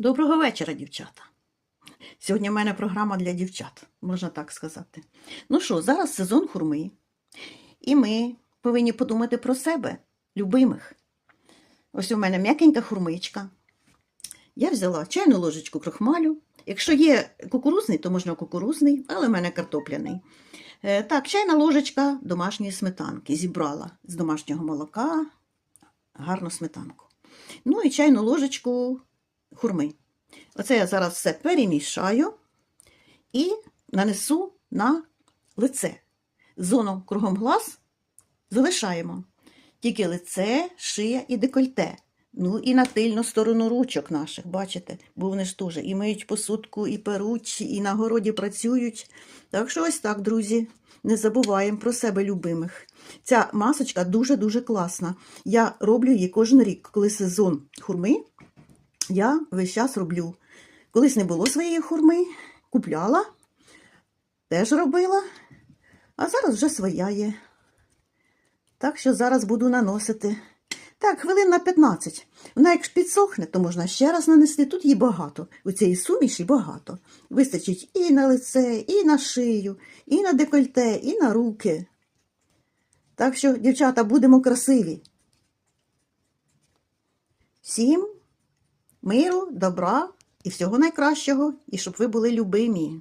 Доброго вечора, дівчата. Сьогодні в мене програма для дівчат, можна так сказати. Ну що, зараз сезон хурми, і ми повинні подумати про себе, любимих. Ось у мене м'якенька хурмичка. Я взяла чайну ложечку крохмалю. Якщо є кукурузний, то можна кукурузний, але в мене картопляний. Е, Так, чайна ложечка домашньої сметанки. Зібрала з домашнього молока гарну сметанку. Ну і чайну ложечку хурми. Оце я зараз все перемішаю і нанесу на лице. Зону кругом глаз залишаємо. Тільки лице, шия і декольте. Ну і на тильну сторону ручок наших, бачите, бо вони ж теж і миють посудку, і перуть, і на городі працюють. Так що ось так, друзі, не забуваємо про себе любимих. Ця масочка дуже-дуже класна. Я роблю її кожен рік, коли сезон хурми я весь час роблю. Колись не було своєї хурми, купляла, теж робила, а зараз вже своя є. Так що зараз буду наносити. Так, хвилин на 15. Вона як підсохне, то можна ще раз нанести. Тут її багато. У цієї суміші багато. Вистачить і на лице, і на шию, і на декольте, і на руки. Так що, дівчата, будемо красиві. Всім миру, добра і всього найкращого, і щоб ви були любимі.